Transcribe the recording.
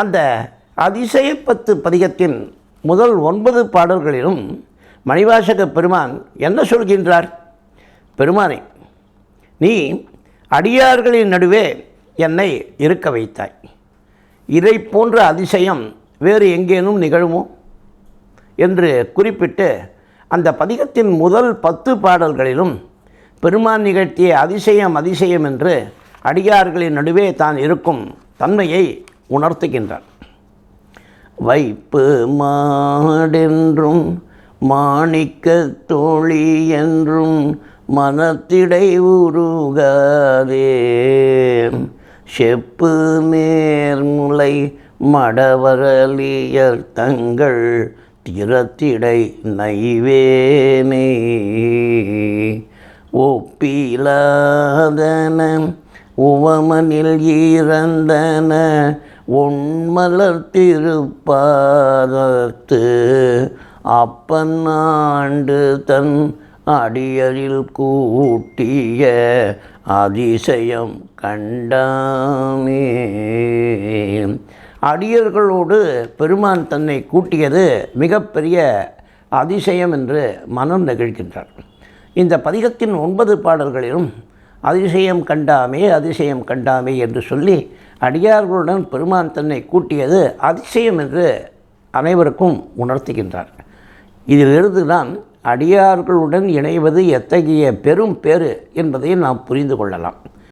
அந்த அதிசய பத்து பதிகத்தின் முதல் ஒன்பது பாடல்களிலும் மணிவாசக பெருமான் என்ன சொல்கின்றார்? பெருமானே நீ அடியார்களின் நடுவே என்னை இருக்க வைத்தாய். இதை போன்ற அதிசயம் வேறு எங்கேனும் நிகழுமோ? என்று குறிப்பிட்டு அந்த பதிகத்தின் முதல் பத்து பாடல்களிலும் பெருமான் நிகழ்த்திய அதிசயம் அதிசயம் என்று அடியார்களின் நடுவே தான் இருக்கும் தன்மையை உணர்த்துகின்றார். வைப்பு மாடென்றும் மாணிக்க தோழி என்றும் மனத்திடை உருகாதே. செப்பு நேர்முலை மடவரலியர் தங்கள் திறத்திடை நைவேனே. ஒப்பிலாதன உவமனில் ஈரந்தன உண்மலர் திருப்பாதத்து. அப்பன் ஆண்டு தன் அடியரில் கூட்டிய அதிசயம் கண்டாமே. அடியர்களோடு பெருமான் தன்னை கூட்டியது மிகப்பெரிய அதிசயம் என்று மனம் நெகிழ்கின்றார் இந்த பதிகத்தின் ஒன்பது பாடல்களிலும் அதிசயம் கண்டாமே அதிசயம் கண்டாமே என்று சொல்லி அடியார்களுடன் பெருமான் தன்னை கூட்டியது அதிசயம் என்று அனைவருக்கும் உணர்த்துகின்றார் இதிலிருந்து தான் அடியார்களுடன் இணைவது எத்தகைய பெரும் பேறு என்பதை நாம் புரிந்து கொள்ளலாம்.